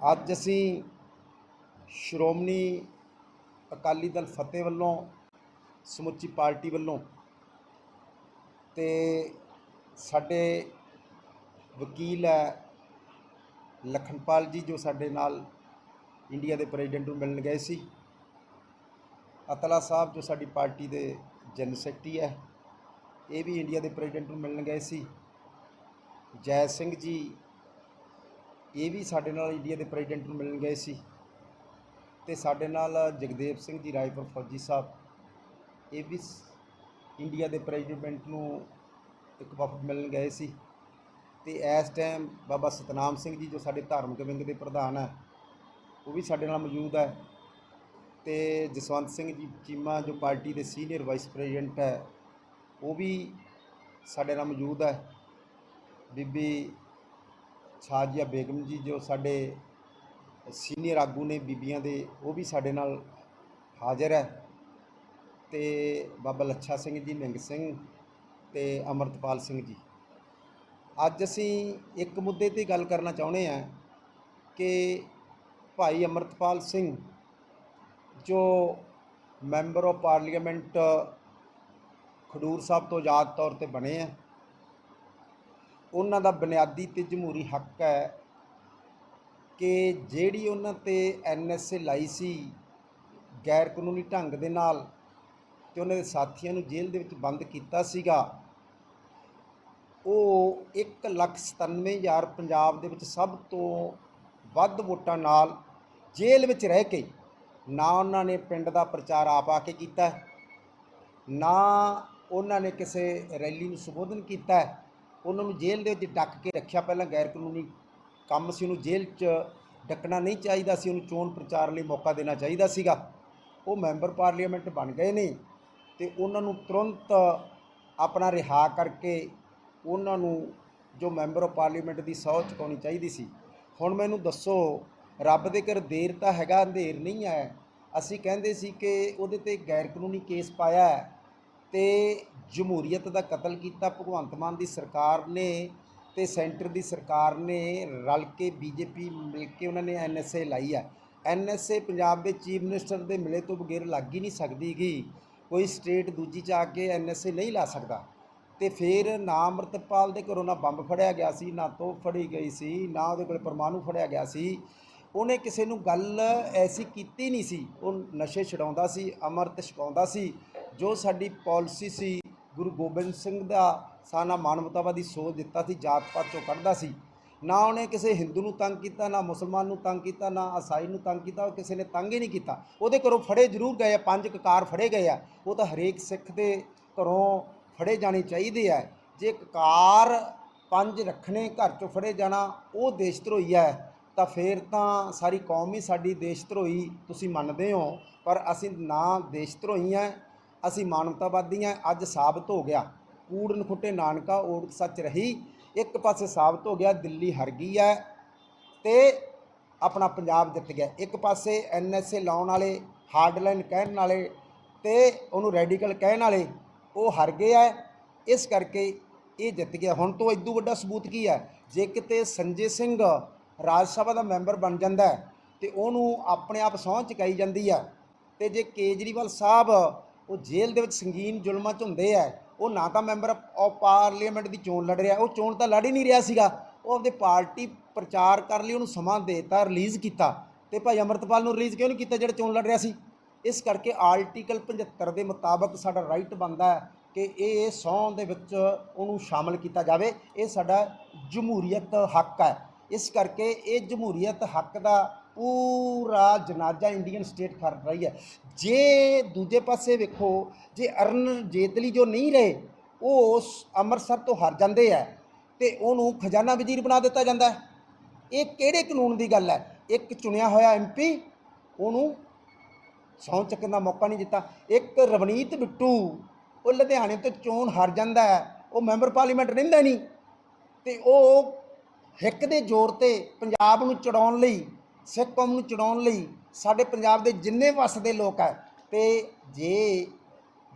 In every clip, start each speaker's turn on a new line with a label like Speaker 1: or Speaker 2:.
Speaker 1: ਅੱਜ ਅਸੀਂ ਸ਼੍ਰੋਮਣੀ ਅਕਾਲੀ ਦਲ ਫਤਿਹ ਵੱਲੋਂ, ਸਮੁੱਚੀ ਪਾਰਟੀ ਵੱਲੋਂ ਤੇ ਸਾਡੇ ਵਕੀਲ ਹੈ ਲਖਨਪਾਲ ਜੀ ਜੋ ਸਾਡੇ ਨਾਲ ਇੰਡੀਆ ਦੇ ਪ੍ਰੈਜ਼ੀਡੈਂਟ ਨੂੰ ਮਿਲਣ ਗਏ ਸੀ। ਅਤਲਾ ਸਾਹਿਬ ਜੋ ਸਾਡੀ ਪਾਰਟੀ ਦੇ ਜਨਰਲ ਸੈਕਟਰੀ ਹੈ, ਇਹ ਵੀ ਇੰਡੀਆ ਦੇ ਪ੍ਰੈਜ਼ੀਡੈਂਟ ਨੂੰ ਮਿਲਣ ਗਏ ਸੀ। ਜੈ ਸਿੰਘ ਜੀ ਇਹ ਵੀ ਸਾਡੇ ਨਾਲ ਇੰਡੀਆ ਦੇ ਪ੍ਰੈਜ਼ੀਡੈਂਟ ਨੂੰ ਮਿਲਣ ਗਏ ਸੀ। ਤੇ ਸਾਡੇ ਨਾਲ ਜਗਦੇਵ ਸਿੰਘ ਜੀ, ਰਾਏਪੁਰ ਫੌਜੀ ਸਾਹਿਬ, ਇਹ ਵੀ ਇੰਡੀਆ ਦੇ ਪ੍ਰੈਜ਼ੀਡੈਂਟ ਨੂੰ ਇੱਕ ਵਫਦ ਮਿਲਣ ਗਏ ਸੀ। ਤੇ ਇਸ ਟਾਈਮ ਬਾਬਾ ਸਤਨਾਮ ਸਿੰਘ ਜੀ ਜੋ ਸਾਡੇ ਧਾਰਮਿਕ ਵਿੰਗ ਦੇ ਪ੍ਰਧਾਨ ਹੈ, ਉਹ ਵੀ ਸਾਡੇ ਨਾਲ ਮੌਜੂਦ ਹੈ। ਤੇ ਜਸਵੰਤ ਸਿੰਘ ਜੀ ਚੀਮਾ ਜੋ ਪਾਰਟੀ ਦੇ ਸੀਨੀਅਰ ਵਾਈਸ ਪ੍ਰੈਜ਼ੀਡੈਂਟ ਹੈ, ਉਹ ਵੀ ਸਾਡੇ ਨਾਲ ਮੌਜੂਦ ਹੈ। ਬੀਬੀ ਸਾਜੀਆ ਬੇਗਮ ਜੀ ਜੋ ਸਾਡੇ ਸੀਨੀਅਰ ਆਗੂ ਨੇ ਬੀਬੀਆਂ ਦੇ, ਉਹ ਵੀ ਸਾਡੇ ਨਾਲ ਹਾਜ਼ਰ ਹੈ। ਤੇ ਬਾਬਾ ਲੱਛਾ ਸਿੰਘ ਜੀ ਨਿੰਗ ਸਿੰਘ ਤੇ ਅਮਰਤਪਾਲ ਸਿੰਘ ਜੀ। ਅੱਜ ਅਸੀਂ ਇੱਕ ਮੁੱਦੇ ਤੇ ਗੱਲ ਕਰਨਾ ਚਾਹੁੰਦੇ ਹਾਂ ਕਿ ਭਾਈ ਅਮਰਤਪਾਲ ਸਿੰਘ ਜੋ member of parliament Khadoor Sahib ਤੋਂ ਆਜ਼ਾਦ ਤੌਰ ਤੇ ਬਣੇ ਆ ਉਹਨਾਂ ਦਾ ਬੁਨਿਆਦੀ ਤੇ ਜਮਹੂਰੀ ਹੱਕ ਹੈ ਕਿ ਜਿਹੜੀ ਉਹਨਾਂ ਤੇ ਐਨਐਸਏ ਲਾਈ ਸੀ ਗੈਰ ਕਾਨੂੰਨੀ ਢੰਗ ਦੇ ਨਾਲ ਤੇ ਉਹਨਾਂ ਦੇ ਸਾਥੀਆਂ ਨੂੰ ਜੇਲ੍ਹ ਦੇ ਵਿੱਚ ਬੰਦ ਕੀਤਾ ਸੀਗਾ, ਉਹ 197000 ਪੰਜਾਬ ਦੇ ਵਿੱਚ ਸਭ ਤੋਂ ਵੱਧ ਵੋਟਾਂ ਨਾਲ ਜੇਲ੍ਹ ਵਿੱਚ ਰਹਿ ਕੇ ਨਾ ਉਹਨਾਂ ਨੇ ਪਿੰਡ ਦਾ ਪ੍ਰਚਾਰ ਆਪ ਆ ਕੇ ਕੀਤਾ, ਨਾ ਉਹਨਾਂ ਨੇ ਕਿਸੇ ਰੈਲੀ ਨੂੰ ਸੰਬੋਧਨ ਕੀਤਾ। ਉਹਨਾਂ ਨੂੰ ਜੇਲ੍ਹ ਦੇ ਵਿੱਚ ਡੱਕ ਕੇ ਰੱਖਿਆ ਪਹਿਲਾਂ ਗੈਰ ਕਾਨੂੰਨੀ ਕੰਮ ਸੀ, ਉਹਨੂੰ ਜੇਲ੍ਹ 'ਚ ਡੱਕਣਾ ਨਹੀਂ ਚਾਹੀਦਾ ਸੀ, ਉਹਨੂੰ ਚੋਣ ਪ੍ਰਚਾਰ ਲਈ ਮੌਕਾ ਦੇਣਾ ਚਾਹੀਦਾ ਸੀਗਾ। ਉਹ ਮੈਂਬਰ ਪਾਰਲੀਮੈਂਟ ਬਣ ਗਏ ਨੇ ਤੇ ਉਹਨਾਂ ਨੂੰ ਤੁਰੰਤ ਆਪਣਾ ਰਿਹਾ ਕਰਕੇ ਉਹਨਾਂ ਨੂੰ ਜੋ ਮੈਂਬਰ ਆਫ ਪਾਰਲੀਮੈਂਟ ਦੀ ਸਹੁੰ ਚੁਕਾਉਣੀ ਚਾਹੀਦੀ ਸੀ। ਹੁਣ ਮੈਨੂੰ ਦੱਸੋ, ਰੱਬ ਦੇ ਘਰ ਦੇਰ ਤਾਂ ਹੈਗਾ ਅੰਧੇਰ ਨਹੀਂ ਹੈ। ਅਸੀਂ ਕਹਿੰਦੇ ਸੀ ਕਿ ਉਹਦੇ ਤੇ ਗੈਰ ਕਾਨੂੰਨੀ ਕੇਸ ਪਾਇਆ ਹੈ। ਤੇ ਜਮਹੂਰੀਅਤ ਦਾ ਕਤਲ ਕੀਤਾ, ਭਗਵੰਤ ਮਾਨ ਦੀ ਸਰਕਾਰ ਨੇ ਤੇ ਸੈਂਟਰ ਦੀ ਸਰਕਾਰ ਨੇ ਰਲ ਕੇ ਬੀਜੇਪੀ ਮਿਲ ਕੇ ਉਹਨਾਂ ਨੇ ਐਨਐਸਏ ਲਾਈ ਹੈ ਐਨਐਸਏ ਪੰਜਾਬ ਦੇ ਚੀਫ ਮਿਨਿਸਟਰ ਦੇ ਮਿਲੇ ਤੋਂ ਬਗੈਰ ਲੱਗ ਹੀ ਨਹੀਂ ਸਕਦੀ ਗੀ। ਕੋਈ ਸਟੇਟ ਦੂਜੀ ਚ ਆ ਕੇ ਐਨਐਸਏ ਨਹੀਂ ਲਾ ਸਕਦਾ। ਤੇ ਫਿਰ ਨਾ ਅੰਮ੍ਰਿਤਪਾਲ ਦੇ ਘਰੋਂ ਨਾ ਬੰਬ ਫੜਿਆ ਗਿਆ ਸੀ, ਨਾ ਤੋਪ ਫੜੀ ਗਈ ਸੀ, ਨਾ ਉਹਦੇ ਕੋਲ ਪਰਮਾਣੂ ਫੜਿਆ ਗਿਆ ਸੀ। ਉਹਨੇ ਕਿਸੇ ਨੂੰ ਗੱਲ ਐਸੀ ਕੀਤੀ ਨਹੀਂ ਸੀ। ਉਹ ਨਸ਼ੇ ਛਡਾਉਂਦਾ ਸੀ, ਅੰਮ੍ਰਿਤ ਛਕਾਉਂਦਾ ਸੀ। ਜੋ ਸਾਡੀ ਪਾਲਿਸੀ ਸੀ, ਗੁਰੂ ਗੋਬਿੰਦ ਸਿੰਘ ਦਾ ਸਾਨਾ ਮਾਨਵਤਾਵਾਦੀ ਸੋਚ ਦਿੱਤਾ ਸੀ, ਜਾਤ ਪਾਤ ਚੋਂ ਕੱਢਦਾ ਸੀ। ਨਾ ਉਹਨੇ ਕਿਸੇ ਹਿੰਦੂ ਨੂੰ ਤੰਗ ਕੀਤਾ, ਨਾ ਮੁਸਲਮਾਨ ਨੂੰ ਤੰਗ ਕੀਤਾ, ਨਾ ਈਸਾਈ ਨੂੰ ਤੰਗ ਕੀਤਾ, ਉਹ ਕਿਸੇ ਨੇ ਤੰਗ ਹੀ ਨਹੀਂ ਕੀਤਾ। ਉਹਦੇ ਘਰੋਂ ਫੜੇ ਜ਼ਰੂਰ ਗਏ ਆ, ਪੰਜ ਕਕਾਰ ਫੜੇ ਗਏ ਆ। ਉਹ ਤਾਂ ਹਰੇਕ ਸਿੱਖ ਦੇ ਘਰੋਂ ਫੜੇ ਜਾਣੇ ਚਾਹੀਦੇ ਆ। ਜੇ ਕਕਾਰ ਪੰਜ ਰੱਖਣੇ ਘਰ ਚੋਂ ਫੜੇ ਜਾਣਾ, ਉਹ ਦੇਸ਼ ਧਰੋਈ ਹੈ ਤਾਂ ਫਿਰ ਤਾਂ ਸਾਰੀ ਕੌਮ ਹੀ ਸਾਡੀ ਦੇਸ਼ ਧਰੋਈ, ਤੁਸੀਂ ਮੰਨਦੇ ਹੋ। ਪਰ ਅਸੀਂ ਨਾ ਦੇਸ਼ ਧਰੋਈ ਹਾਂ ਅਸੀਂ ਮਾਨਵਤਾਵਾਦੀ ਹਾਂ, ਅੱਜ ਸਾਬਤ ਹੋ ਗਿਆ। ਕੂੜ ਨਖੁੱਟੇ ਨਾਨਕਾ ਓਟ ਸੱਚ ਰਹੀ, ਇੱਕ ਪਾਸੇ ਸਾਬਤ ਹੋ ਗਿਆ, ਦਿੱਲੀ ਹਰ ਗਈ ਹੈ, ਤੇ ਆਪਣਾ ਪੰਜਾਬ ਜਿੱਤ ਗਿਆ। ਇੱਕ ਪਾਸੇ ਐਨਐਸਏ ਲਾਉਣ ਵਾਲੇ ਹਾਰਡਲਾਈਨ ਕਹਿਣ ਵਾਲੇ, ਤੇ ਉਹਨੂੰ ਰੈਡੀਕਲ ਕਹਿਣ ਵਾਲੇ, ਉਹ ਹਰ ਗਏ ਆ ਇਸ ਕਰਕੇ ਇਹ ਜਿੱਤ ਗਿਆ। ਹੁਣ ਤੋਂ ਇਦੋਂ ਵੱਡਾ ਸਬੂਤ ਕੀ ਹੈ? ਜੇ ਕਿਤੇ ਸੰਜੇ ਸਿੰਘ ਰਾਜ ਸਭਾ ਦਾ ਮੈਂਬਰ ਬਣ ਜਾਂਦਾ ਹੈ, ਤੇ ਉਹਨੂੰ ਆਪਣੇ ਆਪ ਸਹੁੰ ਚੁਕਾਈ ਜਾਂਦੀ ਆ ਤੇ ਜੇ ਕੇਜਰੀਵਾਲ ਸਾਹਿਬ ਉਹ ਜੇਲ੍ਹ ਦੇ ਵਿੱਚ ਸੰਗੀਨ ਜ਼ੁਲਮਾਂ 'ਚ ਹੁੰਦੇ ਆ। ਉਹ ਨਾ ਤਾਂ ਮੈਂਬਰ ਆਫ ਪਾਰਲੀਮੈਂਟ ਦੀ ਚੋਣ ਲੜ ਰਿਹਾ, ਉਹ ਚੋਣ ਤਾਂ ਲੜ ਹੀ ਨਹੀਂ ਰਿਹਾ ਸੀਗਾ। ਉਹ ਆਪਦੇ ਪਾਰਟੀ ਪ੍ਰਚਾਰ ਕਰਨ ਲਈ, ਉਹਨੂੰ ਸਮਾਂ ਦੇਤਾ, ਰਿਲੀਜ਼ ਕੀਤਾ। ਤੇ ਭਾਈ ਅਮਰਤਪਾਲ ਨੂੰ ਰਿਲੀਜ਼ ਕਿਉਂ ਨਹੀਂ ਕੀਤਾ ਜਿਹੜਾ ਚੋਣ ਲੜ ਰਿਹਾ ਸੀ? ਇਸ ਕਰਕੇ ਆਰਟੀਕਲ 75 ਦੇ ਮੁਤਾਬਕ ਸਾਡਾ ਰਾਈਟ ਬਣਦਾ ਹੈ ਕਿ ਇਹ ਸਹੁੰ ਦੇ ਵਿੱਚ ਉਹਨੂੰ ਸ਼ਾਮਲ ਕੀਤਾ ਜਾਵੇ। ਇਹ ਸਾਡਾ ਜਮਹੂਰੀਅਤ ਹੱਕ ਹੈ। ਇਸ ਕਰਕੇ ਇਹ ਜਮਹੂਰੀਅਤ ਹੱਕ ਦਾ ਪੂਰਾ ਜਨਾਜ਼ਾ ਇੰਡੀਅਨ ਸਟੇਟ ਕਰ ਰਹੀ ਹੈ। ਜੇ ਦੂਜੇ ਪਾਸੇ ਵੇਖੋ, ਜੇ ਅਰਨ ਜੇਤਲੀ ਜੋ ਨਹੀਂ ਰਹੇ, ਉਹ ਉਸ ਅੰਮ੍ਰਿਤਸਰ ਤੋਂ ਹਾਰ ਜਾਂਦੇ ਆ ਤੇ ਉਹਨੂੰ ਖਜ਼ਾਨਾ ਵਜ਼ੀਰ ਬਣਾ ਦਿੱਤਾ ਜਾਂਦਾ ਇਹ ਕਿਹੜੇ ਕਾਨੂੰਨ ਦੀ ਗੱਲ ਹੈ? ਇੱਕ ਚੁਣਿਆ ਹੋਇਆ ਐਮਪੀ ਉਹਨੂੰ ਸਹੁੰ ਚੱਕਣ ਦਾ ਮੌਕਾ ਨਹੀਂ ਦਿੱਤਾ। ਇੱਕ ਰਵਨੀਤ ਬਿੱਟੂ, ਉਹ ਲੁਧਿਆਣੇ ਤੋਂ ਚੋਣ ਹਾਰ ਜਾਂਦਾ ਹੈ। ਉਹ ਮੈਂਬਰ ਪਾਰਲੀਮੈਂਟ ਰਹਿੰਦਾ ਨਹੀਂ ਤੇ ਉਹ ਹਿੱਕ ਦੇ ਜ਼ੋਰ ਤੇ ਪੰਜਾਬ ਨੂੰ ਚੜਾਉਣ ਲਈ ਸਿੱਖ ਕੌਮ ਨੂੰ ਚੜਾਉਣ ਲਈ ਸਾਡੇ ਪੰਜਾਬ ਦੇ ਜਿੰਨੇ ਵਸਦੇ ਲੋਕ ਹੈ ਤੇ ਜੇ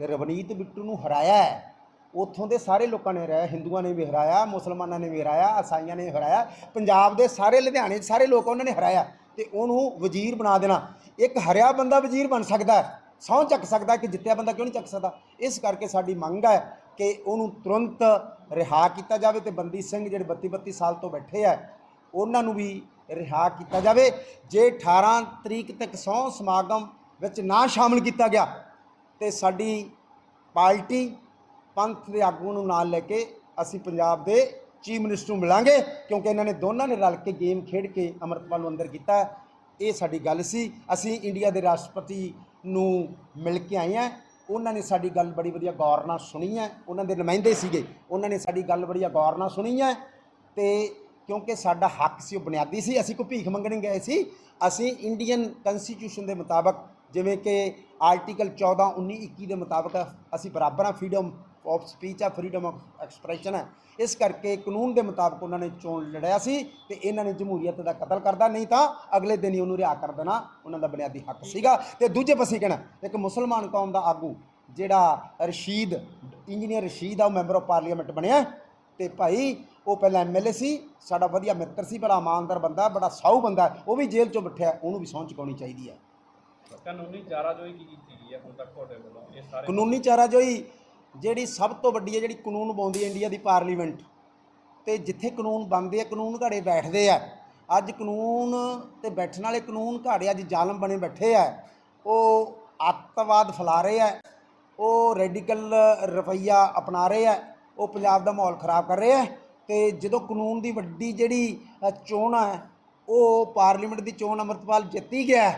Speaker 1: ਰਵਨੀਤ ਬਿੱਟੂ ਨੂੰ ਹਰਾਇਆ ਹੈ, ਉੱਥੋਂ ਦੇ ਸਾਰੇ ਲੋਕਾਂ ਨੇ ਹਰਾਇਆ, ਹਿੰਦੂਆਂ ਨੇ ਵੀ ਹਰਾਇਆ, ਮੁਸਲਮਾਨਾਂ ਨੇ ਵੀ ਹਰਾਇਆ, ਈਸਾਈਆਂ ਨੇ ਹਰਾਇਆ, ਪੰਜਾਬ ਦੇ ਸਾਰੇ ਲੁਧਿਆਣੇ 'ਚ ਸਾਰੇ ਲੋਕ ਉਹਨਾਂ ਨੇ ਹਰਾਇਆ, ਤੇ ਉਹਨੂੰ ਵਜ਼ੀਰ ਬਣਾ ਦੇਣਾ। ਇੱਕ ਹਰਿਆ ਬੰਦਾ ਵਜ਼ੀਰ ਬਣ ਸਕਦਾ ਹੈ, ਸਹੁੰ ਚੱਕ ਸਕਦਾ ਕਿ ਜਿੱਤਿਆ ਬੰਦਾ ਕਿਉਂ ਨਹੀਂ ਚੱਕ ਸਕਦਾ? ਇਸ ਕਰਕੇ ਸਾਡੀ ਮੰਗ ਹੈ ਕਿ ਉਹਨੂੰ ਤੁਰੰਤ ਰਿਹਾ ਕੀਤਾ ਜਾਵੇ ਤੇ ਬੰਦੀ ਸਿੰਘ ਜਿਹੜੇ 32 32 ਸਾਲ ਤੋਂ ਬੈਠੇ ਆ, ਉਹਨਾਂ ਨੂੰ ਵੀ ਰਿਹਾ ਕੀਤਾ ਜਾਵੇ, ਜੇ 18 ਤਰੀਕ ਤੱਕ ਸਹੁੰ ਸਮਾਗਮ ਵਿੱਚ ਨਾ ਸ਼ਾਮਲ ਕੀਤਾ ਗਿਆ, ਤੇ ਸਾਡੀ ਪਾਰਟੀ ਪੰਥ ਦੇ ਆਗੂ ਨੂੰ ਨਾਲ ਲੈ ਕੇ ਅਸੀਂ ਪੰਜਾਬ ਦੇ ਚੀਫ ਮਿਨਿਸਟਰ ਨੂੰ ਮਿਲਾਂਗੇ, ਕਿਉਂਕਿ ਇਹਨਾਂ ਨੇ ਦੋਨਾਂ ਨੇ ਰਲ ਕੇ ਗੇਮ ਖੇਡ ਕੇ ਅੰਮ੍ਰਿਤਪਾਲ ਨੂੰ ਅੰਦਰ ਕੀਤਾ ਇਹ ਸਾਡੀ ਗੱਲ ਸੀ। ਅਸੀਂ ਇੰਡੀਆ ਦੇ ਰਾਸ਼ਟਰਪਤੀ ਨੂੰ ਮਿਲ ਕੇ ਆਏ ਹਾਂ। ਉਹਨਾਂ ਨੇ ਸਾਡੀ ਗੱਲ ਬੜੀ ਵਧੀਆ ਗੌਰ ਨਾਲ ਸੁਣੀ ਹੈ। ਉਹਨਾਂ ਦੇ ਨੁਮਾਇੰਦੇ ਸੀਗੇ। ਉਹਨਾਂ ਨੇ ਸਾਡੀ ਗੱਲ ਬੜੀ ਗੌਰ ਨਾਲ ਸੁਣੀ ਹੈ। ਤੇ ਕਿਉਂਕਿ ਸਾਡਾ ਹੱਕ ਸੀ, ਉਹ ਬੁਨਿਆਦੀ ਸੀ। ਅਸੀਂ ਕੋਈ ਭੀਖ ਮੰਗਣ ਗਏ ਸੀ। ਅਸੀਂ ਇੰਡੀਅਨ ਕਨਸਟੀਟਿਊਸ਼ਨ ਦੇ ਮੁਤਾਬਕ ਜਿਵੇਂ ਕਿ ਆਰਟੀਕਲ 14 19 21 ਦੇ ਮੁਤਾਬਕ ਅਸੀਂ ਬਰਾਬਰ ਆ ਫਰੀडम ਆਫ ਸਪੀਚ ਆ ਫਰੀडम ਆਫ ਐਕਸਪ੍ਰੈਸ਼ਨ ਹੈ ਇਸ ਕਰਕੇ ਕਾਨੂੰਨ ਦੇ ਮੁਤਾਬਕ ਉਹਨਾਂ ਨੇ ਚੋਣ ਲੜਿਆ ਸੀ ਤੇ ਇਹਨਾਂ ਨੇ ਜਮਹੂਰੀਅਤ ਦਾ ਕਤਲ ਕਰਦਾ ਨਹੀਂ ਤਾਂ ਅਗਲੇ ਦਿਨ ਹੀ ਉਹਨੂੰ ਰਿਹਾ ਕਰ ਦੇਣਾ। ਉਹਨਾਂ ਦਾ ਬੁਨਿਆਦੀ ਹੱਕ ਸੀਗਾ। ਤੇ ਦੂਜੇ ਪਾਸੇ ਕਹਿਣਾ, ਇੱਕ ਮੁਸਲਮਾਨ ਕੌਮ ਦਾ ਆਗੂ, ਜਿਹੜਾ ਰਸ਼ੀਦ ਇੰਜੀਨੀਅਰ ਰਸ਼ੀਦ ਆ, ਉਹ ਮੈਂਬਰ ਆਫ ਪਾਰਲੀਮੈਂਟ ਬਣਿਆ। ਤੇ ਭਾਈ ਉਹ ਪਹਿਲਾਂ ਐਮਐਲਏ ਸੀ ਸਾਡਾ ਵਧੀਆ ਮਿੱਤਰ ਸੀ ਬੜਾ ਇਮਾਨਦਾਰ ਬੰਦਾ ਬੜਾ ਸਾਊ ਬੰਦਾ ਉਹ ਵੀ ਜੇਲ੍ਹ ਚੋਂ ਬਿਠਿਆ ਉਹਨੂੰ ਵੀ ਸਹੁੰ ਚੁਕਾਉਣੀ ਚਾਹੀਦੀ ਹੈ।
Speaker 2: ਕਾਨੂੰਨੀ ਚਾਰਾਜੋਈ ਕੀ ਕੀਤੀ ਗਈ ਹੈ ਹੁਣ ਤੱਕ ਤੁਹਾਡੇ ਵੱਲੋਂ? ਇਹ ਸਾਰੇ
Speaker 1: ਕਾਨੂੰਨੀ ਚਾਰਾਜੋਈ ਜਿਹੜੀ ਸਭ ਤੋਂ ਵੱਡੀ ਹੈ ਜਿਹੜੀ ਕਾਨੂੰਨ ਬਣਾਉਂਦੀ ਹੈ ਇੰਡੀਆ ਦੀ ਪਾਰਲੀਮੈਂਟ। ਤੇ ਜਿੱਥੇ ਕਾਨੂੰਨ ਬਣਦੇ ਆ ਕਾਨੂੰਨ ਘਾੜੇ ਬੈਠਦੇ ਆ। ਅੱਜ ਕਾਨੂੰਨ ਤੇ ਬੈਠਣ ਵਾਲੇ ਕਾਨੂੰਨ ਘਾੜੇ ਅੱਜ ਜ਼ਾਲਮ ਬਣੇ ਬੈਠੇ ਆ। ਉਹ ਅੱਤਵਾਦ ਫੈਲਾ ਰਹੇ ਆ। ਉਹ ਰੈਡੀਕਲ ਰਵਈਆ ਅਪਣਾ ਰਹੇ ਆ। ਉਹ ਪੰਜਾਬ ਦਾ ਮਾਹੌਲ ਖਰਾਬ ਕਰ ਰਿਹਾ ਆ ਤੇ ਜਦੋਂ ਕਾਨੂੰਨ ਦੀ ਵੱਡੀ ਜਿਹੜੀ ਚੋਣ ਹੈ ਉਹ ਪਾਰਲੀਮੈਂਟ ਦੀ ਚੋਣ ਅੰਮ੍ਰਿਤਪਾਲ ਜਿੱਤੀ ਗਿਆ,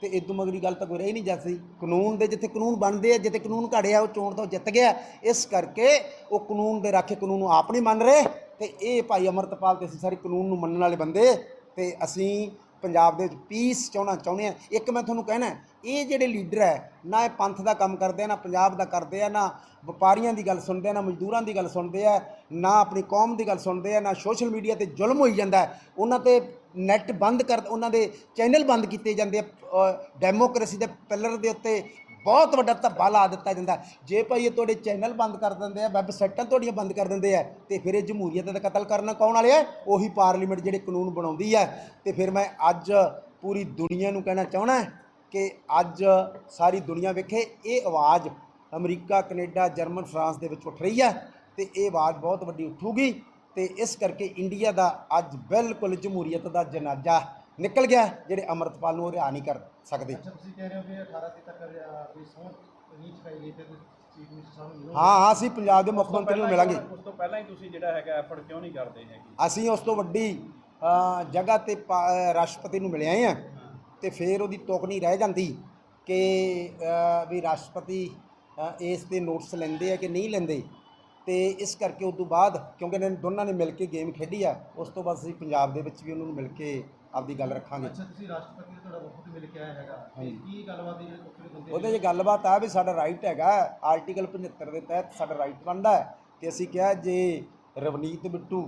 Speaker 1: ਤੇ ਇਦੋਂ ਮਗਰੀ ਗੱਲ ਤਾਂ ਕੋਈ ਰਹੀ ਨਹੀਂ ਜਾਂਦੀ ਕਾਨੂੰਨ ਦੇ ਜਿੱਥੇ ਕਾਨੂੰਨ ਬਣਦੇ ਆ, ਜਿੱਥੇ ਕਾਨੂੰਨ ਘੜਿਆ, ਉਹ ਚੋਣ ਤੋਂ ਜਿੱਤ ਗਿਆ। ਇਸ ਕਰਕੇ ਉਹ ਕਾਨੂੰਨ ਦੇ ਰਾਖੇ ਕਾਨੂੰਨ ਨੂੰ ਆਪ ਨਹੀਂ ਮੰਨ ਰਹੇ, ਤੇ ਇਹ ਭਾਈ ਅਮਰਤਪਾਲ ਤੇ ਅਸੀਂ ਸਾਰੇ ਕਾਨੂੰਨ ਨੂੰ ਮੰਨਣ ਵਾਲੇ ਬੰਦੇ, ਤੇ ਅਸੀਂ ਪੰਜਾਬ ਦੇ ਵਿੱਚ ਪੀਸ ਚਾਹਣਾ ਚਾਹੁੰਦੇ ਆ। ਇੱਕ ਮੈਂ ਤੁਹਾਨੂੰ ਕਹਿਣਾ ਇਹ ਜਿਹੜੇ ਲੀਡਰ ਹੈ, ਨਾ ਇਹ ਪੰਥ ਦਾ ਕੰਮ ਕਰਦੇ ਆ, ਨਾ ਪੰਜਾਬ ਦਾ ਕਰਦੇ ਆ, ਨਾ ਵਪਾਰੀਆਂ ਦੀ ਗੱਲ ਸੁਣਦੇ ਆ, ਨਾ ਮਜ਼ਦੂਰਾਂ ਦੀ ਗੱਲ ਸੁਣਦੇ ਆ, ਨਾ ਆਪਣੀ ਕੌਮ ਦੀ ਗੱਲ ਸੁਣਦੇ ਆ, ਨਾ ਸੋਸ਼ਲ ਮੀਡੀਆ ਤੇ ਜ਼ੁਲਮ ਹੋਈ ਜਾਂਦਾ ਉਹਨਾਂ ਤੇ ਨੈਟ ਬੰਦ ਕਰ, ਉਹਨਾਂ ਦੇ ਚੈਨਲ ਬੰਦ ਕੀਤੇ ਜਾਂਦੇ ਆ ਡੈਮੋਕ੍ਰੇਸੀ ਦੇ ਪਿਲਰ ਦੇ ਉੱਤੇ ਬਹੁਤ ਵੱਡਾ ਧੱਬਾ ਲਾ ਦਿੱਤਾ ਜਾਂਦਾ ਜੇ ਭਾਈ ਇਹ ਤੁਹਾਡੇ ਚੈਨਲ ਬੰਦ ਕਰ ਦਿੰਦੇ ਆ ਵੈਬਸਾਈਟਾਂ ਤੁਹਾਡੀਆਂ ਬੰਦ ਕਰ ਦਿੰਦੇ ਆ, ਤੇ ਫਿਰ ਇਹ ਜਮਹੂਰੀਅਤ ਦਾ ਕਤਲ ਕਰਨ ਕੌਣ ਵਾਲੇ ਆ? ਉਹੀ ਪਾਰਲੀਮੈਂਟ ਜਿਹੜੇ ਕਾਨੂੰਨ ਬਣਾਉਂਦੀ ਹੈ ਤੇ ਫਿਰ ਮੈਂ ਅੱਜ ਪੂਰੀ ਦੁਨੀਆ ਨੂੰ ਕਹਿਣਾ ਚਾਹਣਾ ਕਿ ਅੱਜ ਸਾਰੀ ਦੁਨੀਆ ਵੇਖੇ, ਇਹ ਆਵਾਜ਼ ਅਮਰੀਕਾ, ਕੈਨੇਡਾ, ਜਰਮਨ, ਫਰਾਂਸ ਦੇ ਵਿੱਚ ਉੱਠ ਰਹੀ ਹੈ ਤੇ ਇਹ ਆਵਾਜ਼ ਬਹੁਤ ਵੱਡੀ ਉੱਠੂਗੀ ਤੇ ਇਸ ਕਰਕੇ ਇੰਡੀਆ ਦਾ ਅੱਜ ਬਿਲਕੁਲ ਜਮਹੂਰੀਅਤ ਦਾ ਜਨਾਜ਼ਾ ਨਿਕਲ ਗਿਆ ਜਿਹੜੇ ਅਮਰਤਪਾਲ ਨੂੰ ਉਹ ਰਿਹਾ ਨਹੀਂ ਕਰ ਸਕਦੇ।
Speaker 3: ਅੱਛਾ ਤੁਸੀਂ ਕਹਿ ਰਹੇ ਹੋ ਕਿ 18 ਤਰੀਕ ਤੱਕ ਅ, ਕੋਈ ਸਹੁੰ ਨਹੀਂ ਚੁਕਾਈ ਗਈ ਤੇ ਚੀਫ ਮਿਨਿਸਟਰ ਸਾਹਿਬ ਨੂੰ ਮਿਲੋ
Speaker 1: ਹਾਂ ਹਾਂ ਅਸੀਂ ਪੰਜਾਬ ਦੇ ਮੁੱਖ ਮੰਤਰੀ ਨੂੰ ਮਿਲਾਂਗੇ।
Speaker 2: ਉਸ ਤੋਂ ਪਹਿਲਾਂ ਹੀ ਤੁਸੀਂ ਜਿਹੜਾ ਹੈਗਾ ਐਫਰਟ ਕਿਉਂ ਨਹੀਂ ਕਰਦੇ ਹੈਗੇ?
Speaker 1: ਅਸੀਂ ਉਸ ਤੋਂ ਵੱਡੀ ਜਗ੍ਹਾ ਤੇ ਰਾਸ਼ਟਰਪਤੀ ਨੂੰ ਮਿਲਿਆ ਆ ਤੇ ਫਿਰ ਉਹਦੀ ਤੁਕ ਨਹੀਂ ਰਹਿ ਜਾਂਦੀ ਕਿ ਵੀ ਰਾਸ਼ਟਰਪਤੀ ਇਸ ਤੇ ਨੋਟਿਸ ਲੈਂਦੇ ਆ ਕਿ ਨਹੀਂ ਲੈਂਦੇ। ਤੇ ਇਸ ਕਰਕੇ ਉਸ ਤੋਂ ਬਾਅਦ ਕਿਉਂਕਿ ਇਹਨਾਂ ਦੋਨਾਂ ਨੇ ਮਿਲ ਕੇ ਗੇਮ ਖੇਡੀ ਆ ਉਸ ਤੋਂ ਬਾਅਦ ਅਸੀਂ ਪੰਜਾਬ ਦੇ ਵਿੱਚ ਵੀ ਉਹਨਾਂ ਨੂੰ ਮਿਲ ਕੇ ਆਪਦੀ ਗੱਲ ਰੱਖਾਂਗੇ।
Speaker 3: ਅੱਛਾ ਤੁਸੀਂ ਰਾਸ਼ਟਰਪਤੀ ਦਾ ਤੁਹਾਡਾ ਵਫਦ ਮਿਲ ਕੇ ਆਇਆ ਹੈਗਾ। ਤੇ। ਕੀ ਗੱਲਬਾਤ ਹੈ ਜਿਹੜੇ
Speaker 1: ਉਹਦੇ 'ਚ ਗੱਲਬਾਤ ਆ ਵੀ ਸਾਡਾ ਰਾਈਟ ਹੈਗਾ ਆਰਟੀਕਲ 75 ਦੇ ਤਹਿਤ ਸਾਡਾ ਰਾਈਟ ਬਣਦਾ ਹੈ। ਕਿ ਅਸੀਂ ਕਿਹਾ ਜੇ ਰਵਨੀਤ ਬਿੱਟੂ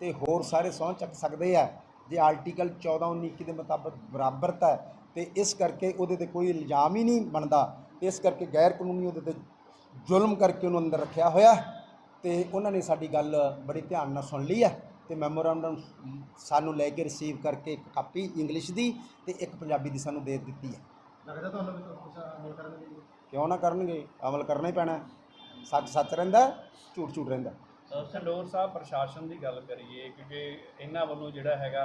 Speaker 1: ਤੇ ਹੋਰ ਸਾਰੇ ਸਹੁੰ ਚੱਕ ਸਕਦੇ ਆ ਜੇ ਆਰਟੀਕਲ 14 19 21 ਦੇ ਮੁਤਾਬਕ ਬਰਾਬਰਤਾ ਹੈ ਤੇ ਇਸ ਕਰਕੇ ਉਹਦੇ ਤੇ ਕੋਈ ਇਲਜ਼ਾਮ ਹੀ ਨਹੀਂ ਬਣਦਾ। ਇਸ ਕਰਕੇ ਗੈਰ ਕਾਨੂੰਨੀ ਉਹਦੇ ਤੇ ਜ਼ੁਲਮ ਕਰਕੇ ਉਹਨੂੰ ਅੰਦਰ ਰੱਖਿਆ ਹੋਇਆ ਤੇ ਉਹਨਾਂ ਨੇ ਸਾਡੀ ਗੱਲ ਬੜੀ ਧਿਆਨ ਨਾਲ ਸੁਣ ਲਈ ਹੈ। ਤੇ ਮੈਮੋਰੈਂਡਮ ਸਾਨੂੰ ਲੈ ਕੇ ਰਿਸੀਵ ਕਰਕੇ ਇੱਕ ਕਾਪੀ ਇੰਗਲਿਸ਼ ਦੀ ਤੇ ਇੱਕ ਪੰਜਾਬੀ ਦੀ ਸਾਨੂੰ ਦੇ ਦਿੱਤੀ ਹੈ
Speaker 3: ਲੱਗਦਾ ਤੁਹਾਨੂੰ ਵੀ ਕੁਝ ਅਮਲ ਕਰਨਗੇ?
Speaker 1: ਕਿਉਂ ਨਾ ਕਰਨਗੇ ਅਮਲ ਕਰਨਾ ਹੀ ਪੈਣਾ। ਸੱਚ ਸੱਚ ਰਹਿੰਦਾ ਝੂਠ ਝੂਠ ਰਹਿੰਦਾ
Speaker 2: ਸੰਡੋਰ ਸਾਹਿਬ ਪ੍ਰਸ਼ਾਸਨ ਦੀ ਗੱਲ ਕਰੀਏ ਕਿਉਂਕਿ ਇਹਨਾਂ ਵੱਲੋਂ ਜਿਹੜਾ ਹੈਗਾ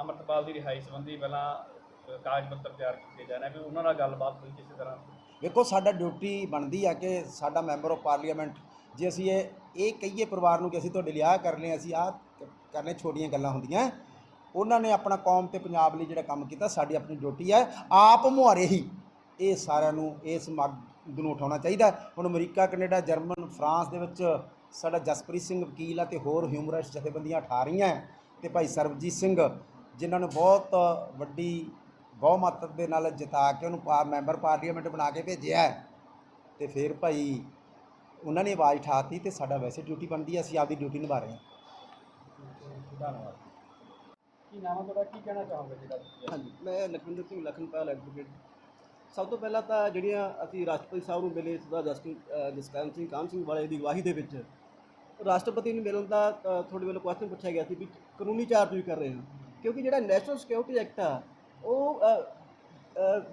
Speaker 2: ਅਮਰਤਪਾਲ ਦੀ ਰਿਹਾਈ ਸੰਬੰਧੀ ਪਹਿਲਾਂ ਕਾਗਜ਼ ਪੱਤਰ ਤਿਆਰ ਕੀਤੇ ਜਾਣੇ ਵੀ ਉਹਨਾਂ ਨਾਲ ਗੱਲਬਾਤ ਹੋਈ ਕਿਸੇ ਤਰ੍ਹਾਂ
Speaker 1: ਵੇਖੋ ਸਾਡਾ ਡਿਊਟੀ ਬਣਦੀ ਆ ਕਿ ਸਾਡਾ ਮੈਂਬਰ ਆਫ ਪਾਰਲੀਮੈਂਟ ਜੇ ਅਸੀਂ ਇਹ ਇਹ ਕਹੀਏ ਪਰਿਵਾਰ ਨੂੰ ਕਿ ਅਸੀਂ ਤੁਹਾਡੇ ਲਈ ਆਹ ਕਰ ਲਏ ਅਸੀਂ ਆਹ ਕਰਨੇ, ਛੋਟੀਆਂ ਗੱਲਾਂ ਹੁੰਦੀਆਂ। ਉਹਨਾਂ ਨੇ ਆਪਣਾ ਕੌਮ ਤੇ ਪੰਜਾਬ ਲਈ ਜਿਹੜਾ ਕੰਮ ਕੀਤਾ, ਸਾਡੀ ਆਪਣੀ ਡਿਊਟੀ ਹੈ। ਆਪ ਮੁਹਾਰੇ ਹੀ ਇਹ ਸਾਰਿਆਂ ਨੂੰ ਇਸ ਮੱਗ ਨੂੰ ਉਠਾਉਣਾ ਚਾਹੀਦਾ। ਹੁਣ ਅਮਰੀਕਾ, ਕੈਨੇਡਾ, ਜਰਮਨ, ਫਰਾਂਸ ਦੇ ਵਿੱਚ ਸਾਡਾ ਜਸਪ੍ਰੀਤ ਸਿੰਘ ਵਕੀਲ ਆ ਤੇ ਹੋਰ ਹਿਊਮਰਸ ਜਥੇਬੰਦੀਆਂ ਉਠਾ ਰਹੀਆਂ ਹੈ ਤੇ ਭਾਈ ਸਰਬਜੀਤ ਸਿੰਘ, ਜਿਨ੍ਹਾਂ ਨੂੰ ਬਹੁਤ ਵੱਡੀ ਬਹੁਮਤ ਦੇ ਨਾਲ ਜਿਤਾ ਕੇ ਉਹਨੂੰ ਪਾ- ਮੈਂਬਰ ਪਾਰਲੀਮੈਂਟ ਬਣਾ ਕੇ ਭੇਜਿਆ ਹੈ। ਤੇ ਫਿਰ ਭਾਈ ਉਹਨਾਂ ਨੇ ਆਵਾਜ਼ ਉਠਾਤੀ ਤੇ ਸਾਡਾ ਵੈਸੇ ਡਿਊਟੀ ਬਣਦੀ ਹੈ, ਅਸੀਂ ਆਪਦੀ ਡਿਊਟੀ ਨਿਭਾ ਰਹੇ ਹਾਂ।
Speaker 2: ਧੰਨਵਾਦ। ਕੀ ਨਾਮ ਹੈ ਤੁਹਾਡਾ? ਕੀ ਕਹਿਣਾ ਚਾਹੋਗੇ ਜਿਹੜਾ ਤੁਸੀਂ
Speaker 4: ਹਾਂਜੀ, ਮੈਂ ਲਖਵਿੰਦਰ ਸਿੰਘ ਲਖਨਪਾਲ ਐਡਵੋਕੇਟ ਸਭ ਤੋਂ ਪਹਿਲਾਂ ਤਾਂ ਜਿਹੜੀਆਂ ਅਸੀਂ ਰਾਸ਼ਟਰਪਤੀ ਸਾਹਿਬ ਨੂੰ ਮਿਲੇ ਸਰਦਾਰ ਜਸਟਿਸ ਜਸਕਰਨ ਸਿੰਘ ਕਾਮ ਸਿੰਘ ਵਾਲੇ ਦੀ ਅਗਵਾਈ ਦੇ ਵਿੱਚ, ਰਾਸ਼ਟਰਪਤੀ ਨੂੰ ਮਿਲਣ ਦਾ ਤੁਹਾਡੇ ਵੱਲੋਂ ਕੁਐਸਚਨ ਪੁੱਛਿਆ ਗਿਆ ਸੀ ਵੀ ਕਾਨੂੰਨੀ ਚਾਰਜ ਵੀ ਕਰ ਰਹੇ ਹਾਂ। ਕਿਉਂਕਿ ਜਿਹੜਾ ਨੈਸ਼ਨਲ ਸਿਕਿਉਰਿਟੀ ਐਕਟ ਆ, ਉਹ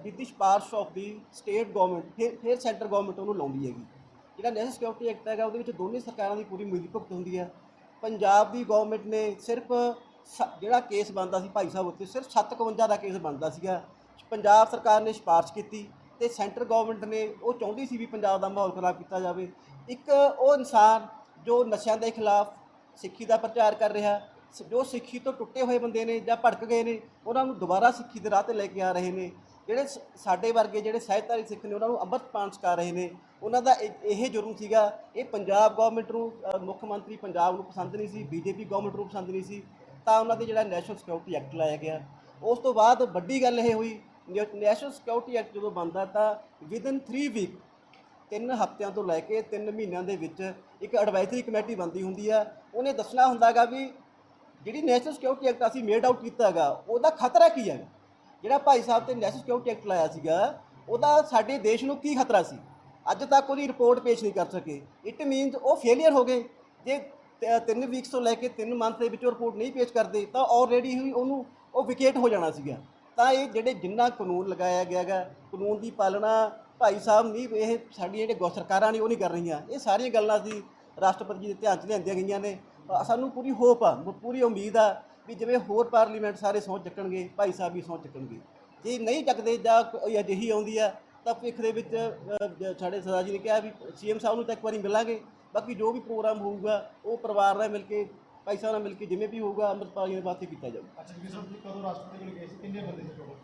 Speaker 4: ਵਿਦ ਦੀ ਸਿਫਾਰਸ਼ ਆਫ ਦੀ ਸਟੇਟ ਗਵਰਨਮੈਂਟ ਫਿਰ ਫਿਰ ਸੈਂਟਰ ਗਵਰਨਮੈਂਟ ਉਹਨੂੰ ਲਾਉਂਦੀ ਹੈਗੀ। ਜਿਹੜਾ ਨੈਸ਼ਨਲ ਸਿਕਿਉਰਿਟੀ ਐਕਟ ਹੈਗਾ, ਉਹਦੇ ਵਿੱਚ ਦੋਨੇ ਸਰਕਾਰਾਂ ਦੀ ਪੂਰੀ ਮਿਲੀਭੁਗਤ ਹੁੰਦੀ ਹੈ ਪੰਜਾਬ ਦੀ ਗਵਰਨਮੈਂਟ ਨੇ ਸਿਰਫ ਸ- ਜਿਹੜਾ ਕੇਸ ਬਣਦਾ ਸੀ ਭਾਈ ਸਾਹਿਬ ਉੱਤੇ ਸਿਰਫ 751 ਦਾ ਕੇਸ ਬਣਦਾ ਸੀਗਾ। ਪੰਜਾਬ ਸਰਕਾਰ ਨੇ ਸਿਫਾਰਿਸ਼ ਕੀਤੀ ਤੇ ਸੈਂਟਰ ਗਵਰਨਮੈਂਟ ਨੇ ਉਹ ਚਾਹੁੰਦੀ ਸੀ ਵੀ ਪੰਜਾਬ ਦਾ ਮਾਹੌਲ ਖਰਾਬ ਕੀਤਾ ਜਾਵੇ। ਇੱਕ ਉਹ ਇਨਸਾਨ ਜੋ ਨਸ਼ਿਆਂ ਦੇ ਖਿਲਾਫ ਸਿੱਖੀ ਦਾ ਪ੍ਰਚਾਰ ਕਰ ਰਿਹਾ ਸ- ਜੋ ਸਿੱਖੀ ਤੋਂ ਟੁੱਟੇ ਹੋਏ ਬੰਦੇ ਨੇ ਜਾਂ ਭੜਕ ਗਏ ਨੇ, ਉਹਨਾਂ ਨੂੰ ਦੁਬਾਰਾ ਸਿੱਖੀ ਦੇ ਰਾਹ ਤੇ ਲੈ ਕੇ ਆ ਰਹੇ ਨੇ। ਜਿਹੜੇ ਸ- ਸਾਡੇ ਵਰਗੇ ਜਿਹੜੇ ਸਾਹਿਤਕਾਰੀ ਸਿੱਖ ਨੇ, ਉਹਨਾਂ ਨੂੰ ਅੰਮ੍ਰਿਤਪਾਨ ਛਕਾ ਰਹੇ ਨੇ। ਉਹਨਾਂ ਦਾ ਇਹ ਇਹ ਜੁਰਮ ਸੀਗਾ, ਇਹ ਪੰਜਾਬ ਗਵਰਨਮੈਂਟ ਨੂੰ ਮੁੱਖ ਮੰਤਰੀ ਪੰਜਾਬ ਨੂੰ ਪਸੰਦ ਨਹੀਂ ਸੀ ਬੀਜੇਪੀ ਗਵਰਨਮੈਂਟ ਨੂੰ ਪਸੰਦ ਨਹੀਂ ਸੀ, ਤਾਂ ਉਹਨਾਂ ਦੇ ਜਿਹੜਾ ਨੈਸ਼ਨਲ ਸਿਕਿਉਰਿਟੀ ਐਕਟ ਲਾਇਆ ਗਿਆ। ਉਸ ਤੋਂ ਬਾਅਦ ਵੱਡੀ ਗੱਲ ਇਹ ਹੋਈ ਨੈਸ਼ਨਲ ਸਿਕਿਉਰਿਟੀ ਐਕਟ ਜਦੋਂ ਬਣਦਾ ਤਾਂ ਵਿਦਨ 3 ਵੀਕ ਤਿੰਨ ਹਫ਼ਤਿਆਂ ਤੋਂ ਲੈ ਕੇ ਤਿੰਨ ਮਹੀਨਿਆਂ ਦੇ ਵਿੱਚ ਇੱਕ ਐਡਵਾਈਜ਼ਰੀ ਕਮੇਟੀ ਬਣਦੀ ਹੁੰਦੀ ਆ। ਉਹਨੇ ਦੱਸਣਾ ਹੁੰਦਾਗਾ ਵੀ ਜਿਹੜੀ ਨੈਸ਼ਨਲ ਸਿਕਿਉਰਿਟੀ ਐਕਟ ਅਸੀਂ ਮੇਡ ਆਊਟ ਕੀਤਾ ਹੈਗਾ, ਉਹਦਾ ਖਤਰਾ ਕੀ ਹੈਗਾ ਜਿਹੜਾ ਭਾਈ ਸਾਹਿਬ ਤੇ ਨੈਸ਼ਨਲ ਸਿਕਿਉਰਿਟੀ ਐਕਟ ਲਾਇਆ ਸੀਗਾ, ਉਹਦਾ ਸਾਡੇ ਦੇਸ਼ ਨੂੰ ਕੀ ਖਤਰਾ ਸੀ? ਅੱਜ ਤੱਕ ਉਹਦੀ ਰਿਪੋਰਟ ਪੇਸ਼ ਨਹੀਂ ਕਰ ਸਕੇ। ਇਟ ਮੀਨਸ ਉਹ ਫੇਲਿਅਰ ਹੋ ਗਏ। ਜੇ ਤਿੰਨ ਵੀਕਸ ਤੋਂ ਲੈ ਕੇ ਤਿੰਨ ਮੰਥ ਦੇ ਵਿੱਚ ਰਿਪੋਰਟ ਨਹੀਂ ਪੇਸ਼ ਕਰਦੇ, ਤਾਂ ਆਲਰੇਡੀ ਹੀ ਉਹਨੂੰ ਉਹ ਵਿਕੇਟ ਹੋ ਜਾਣਾ ਸੀਗਾ। ਤਾਂ ਇਹ ਜਿਹੜੇ ਜਿੰਨਾ ਕਾਨੂੰਨ ਲਗਾਇਆ ਗਿਆ ਹੈਗਾ, ਕਾਨੂੰਨ ਦੀ ਪਾਲਣਾ ਭਾਈ ਸਾਹਿਬ ਨਹੀਂ, ਇਹ ਸਾਡੀਆਂ ਜਿਹੜੇ ਗੋ, ਸਰਕਾਰਾਂ ਨੇ ਉਹ ਨਹੀਂ ਕਰ ਰਹੀਆਂ। ਇਹ ਸਾਰੀਆਂ ਗੱਲਾਂ ਸੀ ਰਾਸ਼ਟਰਪਤੀ ਜੀ ਦੇ ਧਿਆਨ 'ਚ ਲਿਆਂਦੀਆਂ ਗਈਆਂ ਨੇ। ਸਾਨੂੰ ਪੂਰੀ ਹੋਪ ਆ ਪੂਰੀ ਉਮੀਦ ਆ ਵੀ ਜਿਵੇਂ ਹੋਰ ਪਾਰਲੀਮੈਂਟ ਸਾਰੇ ਸਹੁੰ ਚੱਕਣਗੇ, ਭਾਈ ਸਾਹਿਬ ਵੀ ਸਹੁੰ ਚੱਕਣਗੇ। ਜੇ ਨਹੀਂ ਚੱਕਦੇ ਜਾਂ ਕੋਈ ਅਜਿਹੀ ਆਉਂਦੀ ਆ, ਤਾਂ ਭਵਿੱਖ ਦੇ ਵਿੱਚ ਸਾਡੇ ਸਰਦਾਰ ਜੀ ਨੇ ਕਿਹਾ ਵੀ ਸੀਐਮ ਸਾਹਿਬ ਨੂੰ ਤਾਂ ਇੱਕ ਵਾਰੀ ਮਿਲਾਂਗੇ। ਬਾਕੀ ਜੋ ਵੀ ਪ੍ਰੋਗਰਾਮ ਹੋਊਗਾ, ਉਹ ਪਰਿਵਾਰ ਨਾਲ ਮਿਲ ਕੇ, ਭਾਈ ਸਾਹਿਬ ਨਾਲ ਮਿਲ ਕੇ ਜਿਵੇਂ ਵੀ ਹੋਊਗਾ, ਅੰਮ੍ਰਿਤਪਾਲ ਜੀ ਦੇ ਵਾਸਤੇ ਕੀਤਾ ਜਾਊਗਾ।
Speaker 3: ਅੱਛਾ ਜੀ ਸਰ ਕਦੋਂ ਰਾਸ਼ਟਰਪਤੀ ਕੋਲ ਗਏ ਸੀ? ਕਿੰਨੇ ਬੰਦੇ ਸੀ ਟੋਟਲ